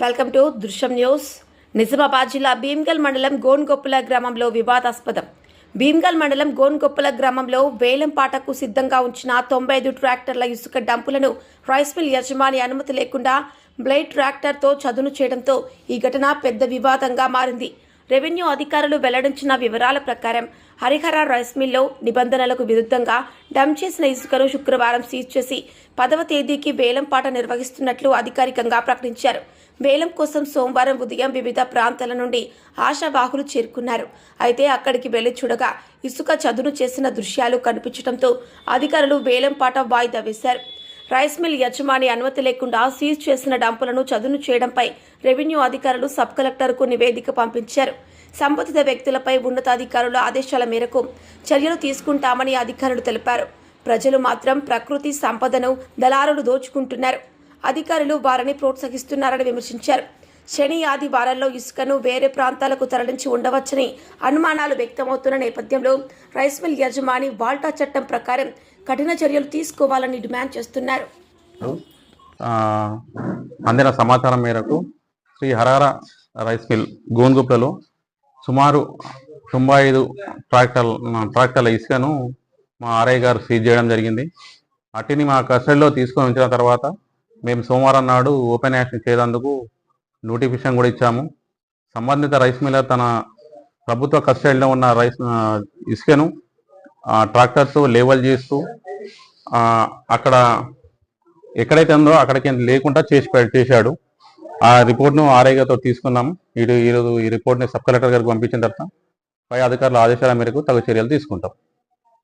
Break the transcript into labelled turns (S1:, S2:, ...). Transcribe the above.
S1: Welcome to Drishyam news. Nizamabad జిల్లా భీమ్గల్ మండలం గోన్గొప్పల గ్రామంలో వివాదాస్పదం. భీమ్గల్ మండలం గోన్గొప్పల గ్రామంలో వేలంపాటకు సిద్ధంగా ఉంచిన తొంభై ఐదు ట్రాక్టర్ల ఇసుక డంపులను రైస్ మిల్ యజమాని అనుమతి లేకుండా బ్లేడ్ ట్రాక్టర్తో చదును చేయడంతో ఈ ఘటన పెద్ద వివాదంగా మారింది. రెవెన్యూ అధికారులు వెల్లడించిన వివరాల ప్రకారం హరిహర రైస్ మిల్లో నిబంధనలకు విరుద్ధంగా డంప్ చేసిన ఇసుకను శుక్రవారం సీజ్ చేసి పదవ తేదీకి వేలం పాట నిర్వహిస్తున్నట్లు అధికారికంగా ప్రకటించారు. వేలం కోసం సోమవారం ఉదయం వివిధ ప్రాంతాల నుండి ఆశావాహులు చేరుకున్నారు. అయితే అక్కడికి వెళ్ళి చూడగా ఇసుక చదును చేసిన దృశ్యాలు కనిపించడంతో అధికారులు వేలం పాట వాయిదా వేశారు. రైస్ మిల్ యజమాని అనుమతి లేకుండా సీజ్ చేసిన డంపులను చదును చేయడంపై రెవెన్యూ అధికారులు సబ్ కలెక్టర్కు నివేదిక పంపించారు. సంబంధిత వ్యక్తులపై ఉన్నతాధికారుల ఆదేశాల మేరకు చర్యలు తీసుకుంటామని అధికారులు తెలిపారు. ప్రజలు మాత్రం ప్రకృతి సంపదను దళారులు దోచుకుంటున్నారు. అధికారులు వారిని ప్రోత్సహిస్తున్నారని విమర్శించారు. శని ఆది వారాల్లో ఇసుకను వేరే ప్రాంతాలకు తరలించి ఉండవచ్చని అనుమానాలు వ్యక్తమవుతున్న నేపథ్యంలో రైస్ మిల్ యజమాని వాల్టా చట్టం ప్రకారం కఠిన చర్యలు తీసుకోవాలని డిమాండ్ చేస్తున్నారు.
S2: అందిన సమాచారం మేరకు శ్రీ హరహర రైస్ మిల్ గోన్గుప్లలో సుమారు తొంభై ఐదు ట్రాక్టర్ ట్రాక్టర్ల ఇసుకను మా ఆర్ఐ గారు సీజ్ చేయడం జరిగింది. అట్టిని మా కస్టడీలో తీసుకొని ఉంచిన తర్వాత మేము సోమవారం నాడు ఓపెన్ యాక్షన్ చేసేందుకు నోటిఫికేషన్ కూడా ఇచ్చాము. సంబంధిత రైస్ మిల్లర్ తన ప్రభుత్వ కస్టడీలో ఉన్న రైస్ ఇసుకను ట్రాక్టర్స్ ట్రాక్టర్తో లేవల్ చేస్తూ అక్కడ ఎక్కడైతే ఉందో అక్కడికి లేకుండా చేసి చేశాడు. ఆ రిపోర్ట్ను ఆర్ఐగాతో తీసుకున్నాము ఇటు ఈరోజు ఈ రిపోర్ట్ని సబ్ కలెక్టర్ గారికి పంపించిన తర్వాత పై అధికారుల ఆదేశాల మేరకు తగు చర్యలు తీసుకుంటాం.